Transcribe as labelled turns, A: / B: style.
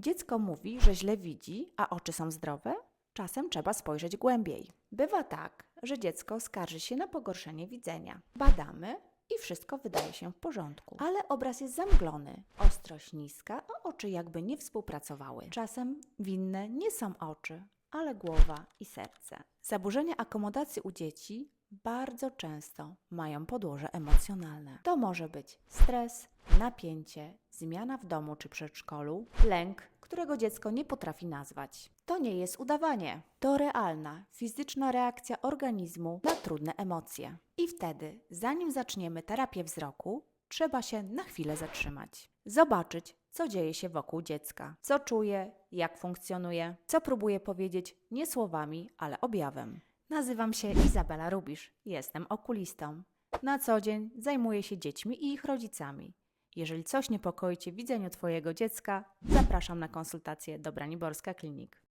A: Dziecko mówi, że źle widzi, a oczy są zdrowe? Czasem trzeba spojrzeć głębiej. Bywa tak, że dziecko skarży się na pogorszenie widzenia. Badamy i wszystko wydaje się w porządku. Ale obraz jest zamglony, ostrość niska, a oczy jakby nie współpracowały. Czasem winne nie są oczy, ale głowa i serce. Zaburzenia akomodacji u dzieci bardzo często mają podłoże emocjonalne. To może być stres, napięcie, zmiana w domu czy przedszkolu, lęk, którego dziecko nie potrafi nazwać. To nie jest udawanie. To realna, fizyczna reakcja organizmu na trudne emocje. I wtedy, zanim zaczniemy terapię wzroku, trzeba się na chwilę zatrzymać. Zobaczyć, co dzieje się wokół dziecka, co czuje, jak funkcjonuje, co próbuje powiedzieć nie słowami, ale objawem. Nazywam się Izabela Rubisz, jestem okulistą. Na co dzień zajmuję się dziećmi i ich rodzicami. Jeżeli coś niepokoi Cię w widzeniu Twojego dziecka, zapraszam na konsultację do Braniborska Klinik.